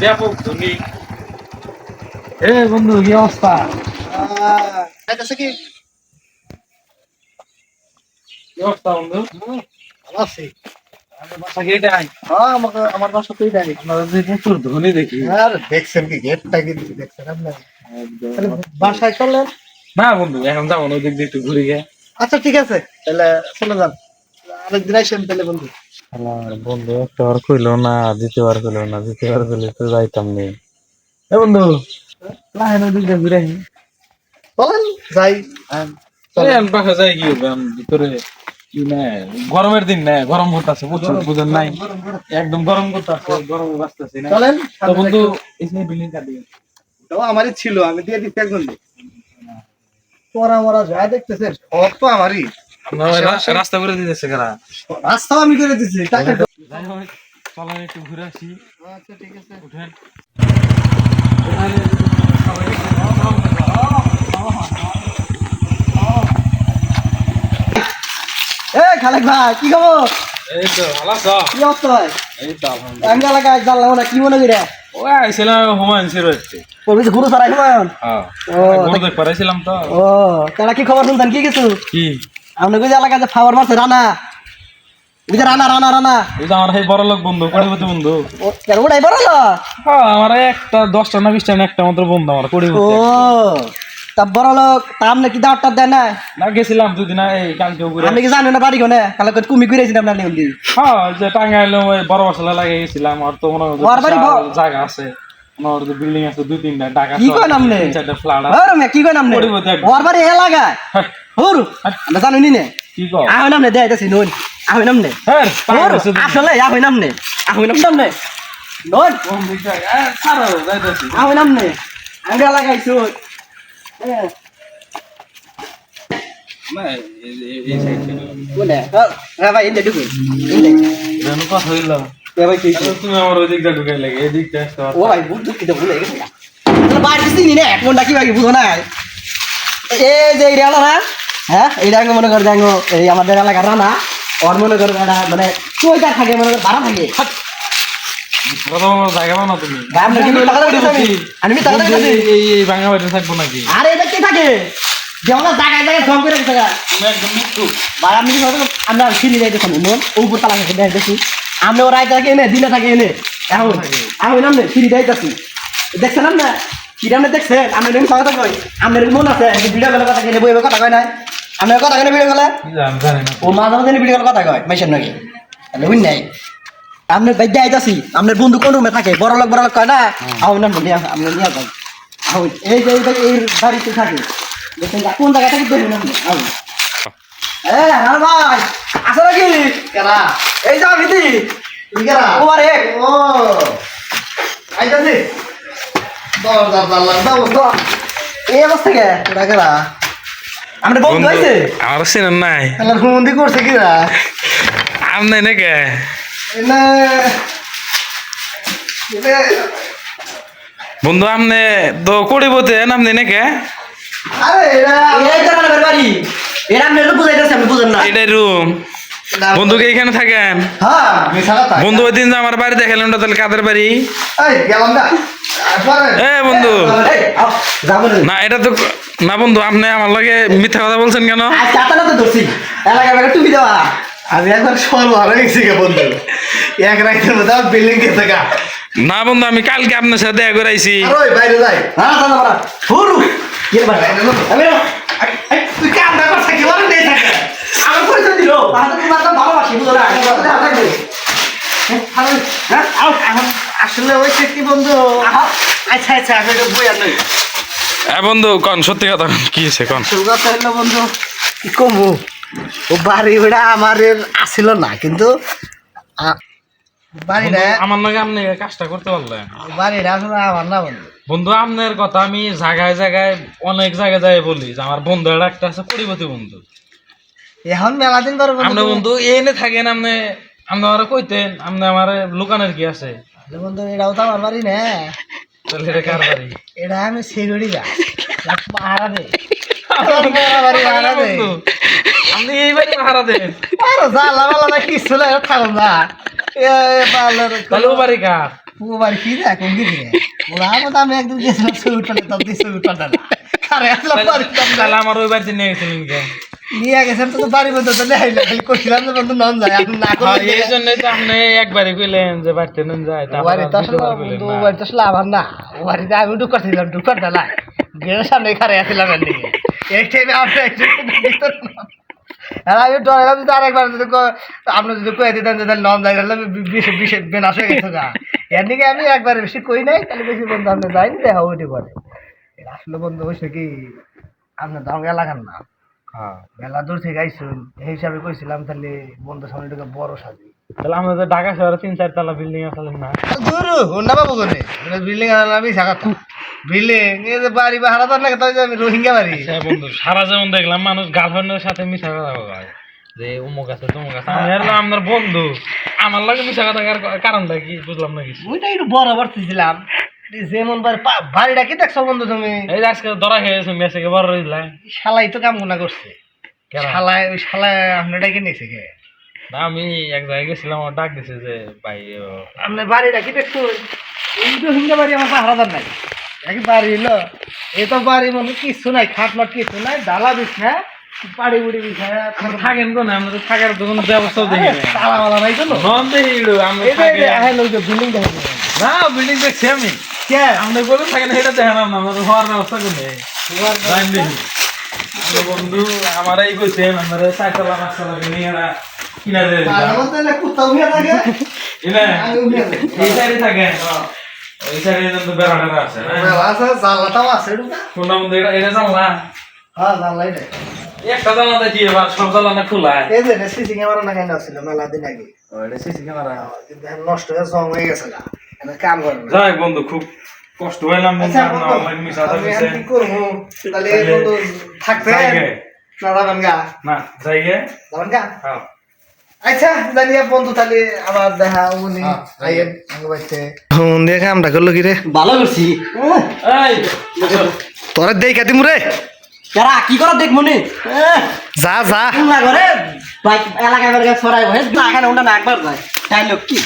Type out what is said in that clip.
ব্যাপক ধনী। এ বন্ধু কি অবস্থা? খাইতেছে কি? কি অবস্থা বন্ধু? ভালো আছি। আমাদের বাসা কি এটাই হ্যাঁ আমাকে আমার বাসা তুই জানি আমরা প্রচুর ধনী দেখি। আর দেখছেন কি গেটটা কিন্তু দেখছেন আপনার? বাসায় চলেন। না বন্ধু এখন যাব না ওদিক দিয়ে একটু ঘুরে গিয়ে। আচ্ছা ঠিক আছে তাহলে চলে যান। আরেকদিন আসেন তাহলে বন্ধু। আমার বন্ধু একটা বার কইলো না দ্বিতীয়বার কইলো না দ্বিতীয়বার কইলে তো যাইতাম নি। এ বন্ধু লাহেন ওদিক দিয়ে ঘুরে চলেন যাই। চলেন। বাসা যাই কি ভিতরে গরমের দিন না গরম করতেছে প্রচুর বুঝেন নাই। একদম গরম করতেছে গরম বাঁচতেছে না। চলেন তো বন্ধু এই বিল্ডিং কাটি তাও আমারই ছিল আমি দিয়ে দিচ্ছি একজন তোরা মোরা যা দেখতেছেন সব তো আমারই। রাস্তা করে দিতেছে কারা? আমি করে টাকা চলেন একটু ঘুরে আসি। আচ্ছা ঠিক আছে। উঠেন। এ খালেক ভাই কি খবর? এই তো ভালো আছো? কি অবস্থা ভাই? এই তো আলহামদুলিল্লাহ। আমি এলাকায় জানলাম না কি মনে আইছিলাম হুমায়ুন সির হচ্ছে হুমায়ুন? হ্যাঁ। ও, গরু দেখ পারাইছিলাম তো। ও তারা কি খবর শুনতেন? কি কিছু? কি? আপনার যে এলাকায় যে ফাওয়ার মারছে রানা। ওই যে রানা রানা রানা। ওই আমার সেই বড় লোক বন্ধু কোটিপতি বন্ধু। কেন ওটাই বড় না হ্যাঁ আমার একটা দশটা না বিশটা না একটা মাত্র বন্ধু আমার ও তা বড় লোক তা আপনি কি দাওয়াতটা দেন না? না গেছিলাম দুদিন এই কালকে ঘুরে। আপনি কি জানেন না বাড়ি কোনে? কালে কত কুমি ঘুরেছেন আপনার নিয়ম দিয়ে? হ্যাঁ যে টাঙ্গাইলে ওই বড় মশলা লাগে গেছিলাম আর তো মনে হয় ওর জায়গা আছে। আমার যে বিল্ডিং আছে দুই তিনটা ঢাকা কি কয় নাম নে? চারটা ফ্ল্যাট আছে। ওর কি কয় কোটিপতি একদম। ওর বাড়ি এলাকায়? হ্যাঁ, হুরু আমরা জানি নি নে? কি কও? আহ নামনে দেয় দেছি নুন আহ নামনে হুরু তুমি। আসলে আহ নামনে আহ নাম নামনে নুন। থেকে? এ, ছাড়ো, যাইতেছি। আহ নামনে আমি এলাকায় শুন না, এই- এই- এই side থেকে। কোনে? ভাই ইন্দে ঢুকুন ইন্দে। যেন কথা হইল। এ ভাই কি তাহলে তুমি আমার ওই দিকটা ঢুকাই লাগে, এই দিকটা আসতে ও পারতো। ভাই বুঝ নি এই যে এই না হ্যাঁ আমি মনে কর যাঙ্গো এই আমাদের এলাকার রানা ওর মনে কর মানে চইটা থাকে মনে কর ভাড়া থাকে। আমি টাকা দিতে এই- এই- এই ভাঙা বাড়িতে থাকব নাকি? আরে এটা কি থাকে? যেমন জায়গায় জায়গায় সব করে রেখেছে। তুমি একদম মৃত্যু। ভাই আমি কি আমরা সিঁড়ি যাইতে শুনি মন উপর তালা থেকে দেয় দেখি। আমরা ওরা থাকে এনে দিনে থাকে এনে। এখন এখন আমরা সিঁড়ি যাইতেছি। দেখছেন না আপনি দেখছেন? আমরা এরকম কথা কই আপনার মন আছে ভিডিও গেলে কথা কেনে বইবে কথা কয় না আপনার কথা কেনে ভিডিও গেলে কি জানি, জানি না। ও মাঝে মাঝে ভিডিও কথা কয় মাইসের নাকি। তাহলে বুঝ নাই। আপনার ভাই যাইতাছি আপনার বন্ধু কোন রুমে থাকে? বড় লোক বড় লোক কয় না? আহুন নাম নিয়ে আমরা নিয়ে যাই। আহুন এই যে এই এই বাড়িতে থাকে। দেখেন কোন জায়গায় থাকে দেখুন আপনি আহুন এ হ্যাঁ ভাই আসো নাকি? কেনা এই যা ভিতি কেনা ও আরে। ও। আইতাছি দর দর দর দর দর দর এই অবস্থা কে? কেনা কেনা আমরা বন্ধু নাই। করছে কি না আপনি নাকি এনে এনে বন্ধু আপনি তো কোটিপতি আপনি নাকি আরে এরা এই কারণে বের বাড়ি। এরা আমি তো বুঝাইতেছি আমি বুঝেন না। এটাই রুম বন্ধুকে এখানে থাকেন? হ্যাঁ আমি সারা বন্ধু ওই দিন যে আমার বাড়ি দেখালেন তাহলে কাদের বাড়ি? এই গেলাম না। পরে এ বন্ধু। না এটা তো না বন্ধু আপনি আমার লাগে মিথ্যা কথা বলছেন কেন? টুপি দেওয়া। আমি একবার সর্ব হারা গেছি গে বন্ধু। এক রাইতের মধ্যে বিল্ডিং না বন্ধু আমি কালকে আপনার সাথে দেখা করাইছি বাইরে যাই। হ্যাঁ দাদা বড়া। ফুরু কি বার আমি তুই কাম না করছে কি বলে নেই থাকে? আমার পরিচয় দিল। তাহলে তুমি ভালোবাসি হ্যাঁ আসলে ওই সে কি বন্ধু? আচ্ছা আচ্ছা আমি একটু বই আনই হ্যাঁ বন্ধু কন? সত্যি কথা কি হয়েছে কন? বন্ধু কি কমু? ও বাড়ি ওটা আমার আসিল না কিন্তু বাড়িটা আমার নাকি আপনি কাজটা করতে পারলেন। বাড়িটা আসলে আমার না বন্ধু। বন্ধু আপনার কথা আমি জায়গায় জায়গায় অনেক জায়গায় যাই বলি যে আমার বন্ধু একটা আছে কোটিপতি বন্ধু। এখন মেলা দিন আপনি বন্ধু এনে থাকেন আপনি আপনি আমার কইতেন আপনি আমার লুকানোর কি আছে? এটাও তো আমার বাড়ি না। তাহলে এটা কার বাড়ি? এটা আমি সিগুড়ি যা মারা দে বাড়ি দে আপনি এই বাড়ি দেন আর বালা না কিছু না থাকুন না এ বালের তাহলে ও বাড়ি কার? ও বাড়ি কি রে কোন দিকে? ওরা আমার আমি একদিন গেছিলাম ছবি উঠালে তখন ছবি উঠালে না। আরে আমার। ওই বাড়িতে নিয়ে গেছিলেন কে নিয়ে গেছেন তো বাড়ি বন্ধু তো নেইলে খালি কইছিলাম যে বন্ধু নন যায় আপনি না করে এই জন্যই তো আপনি একবারই কইলেন যে বাড়িতে নেন যায় তারপর বাড়ি তো আর আসলে দ্বিতীয়বার কইলেন বন্ধু না। বাড়ি তো আসলে আমার না। ও বাড়িতে আমি ঢুকার ছিলাম ঢুকার দিলাম গেটের সামনে খারে আসছিলাম এর দিকে। এই টাইমে আপনি আর আমি ডরাইলাম যদি আরেকবার যদি আপনি যদি কয়ে দিতেন যে নন তাহলে বেনাশ হয়ে গেছে গা। এর দিকে আমি একবার বেশি কই নাই তাহলে বেশি বন্ধু আপনি যাইনি দেখা আসলে বন্ধু হয়েছে কি আপনার দাম এলাকার না মেলা দূর থেকে আইসুন এই হিসাবে কইছিলাম তাহলে বন্ধু সামনে ঢুকে বড় সাজি। তাহলে আমরা তো ঢাকা শহরে তিন চার তলা বিল্ডিং আছে না? গুরু হুন্ডা পাবো কোনে? বিল্ডিং আমি থাকা বিল্ডিং এই যে বাড়ি বা হারাতার লাগে তাই আমি রোহিঙ্গা বাড়ি। আচ্ছা বন্ধু সারা যেমন দেখলাম মানুষ গার্লফ্রেন্ডের সাথে মিশা কথা কয়। যে অমুক আছে তমুক আছে আমি হলাম আপনার বন্ধু। আমার লাগে মিশা কথা কার- কারণটা কি? বুঝলাম না কিছু। ওইটা একটু বড় বাড়তেছিলাম যেমন বাড়িটা কি দেখছ বন্ধু তুমি? এই আজকে ধরা খেয়েছে মেসেকে বড় রইলা শালাই তো কাম গুনা করছে। ওই কে? আমি এক জায়গায় গেছিলাম আমার ডাক দিছে যে ভাই আপনার বাড়িটা কি দেখছ? এই তো রোহিঙ্গা বাড়ি আমার নাই। একই বাড়ি এ তো বাড়ি মনে কিছু নাই খাট মাট কিছু নাই ডালা বিছ বাড়ি বুড়ি বিছায় থাকেন কোন? আমরা তো থাকার তো কোনো দেখি তালা মালা নাই তো? নন দেখি আমরা এই যে-। না বিল্ডিং দেখছি আমি। কে? আপনি বলে থাকেন এটা দেখেন না আমাদের হওয়ার ব্যবস্থা করে আমার বন্ধু আমার এই কইছে আমার চারতলা পাঁচতলা বিল্ডিং এরা কিনা দেয় মাঝে মধ্যে না কুত্তা উড়িয়ে থাকে, এনে আমি উড়িয়ে যাই। এই সাইডে থাকে ওই সাইডে কিন্তু বেড়া টেরা আছে না বেলা আছে, জানলাটাও আছে, ঢুকা। কোনটা বন্ধু এটা এটা জানলা হ্যাঁ, জানলাই নাই। একটা জানলা দেখি এবার সব জানলা খোলা এই যে, এটা CC ক্যামেরা লাগানো ছিল মেলা দিন আগে। এটা সিসি ক্যামেরা নষ্ট হয়ে জং হয়ে গেছে গা। কাম করে। যাই বন্ধু খুব কষ্ট হইলাম বন্ধু আচ্ছা, বন্ধু, লাগে মিশা এখন কি করব? তাহলে বন্ধু? যাইগে। না যাবেন গা? না যাইগে যাবেন গা? হ্যাঁ। আচ্ছা জানি বন্ধু তাহলে আবার দেখা উনি হ্যাঁ, আইয়েন হুন করল কি রে? ভালো করছি। এই তোরা দেই কাটি মুরে কারা কি করা দেখ মনে যা যা। না করে বাইক বহে না না একবার যায়। তাই লোক কি?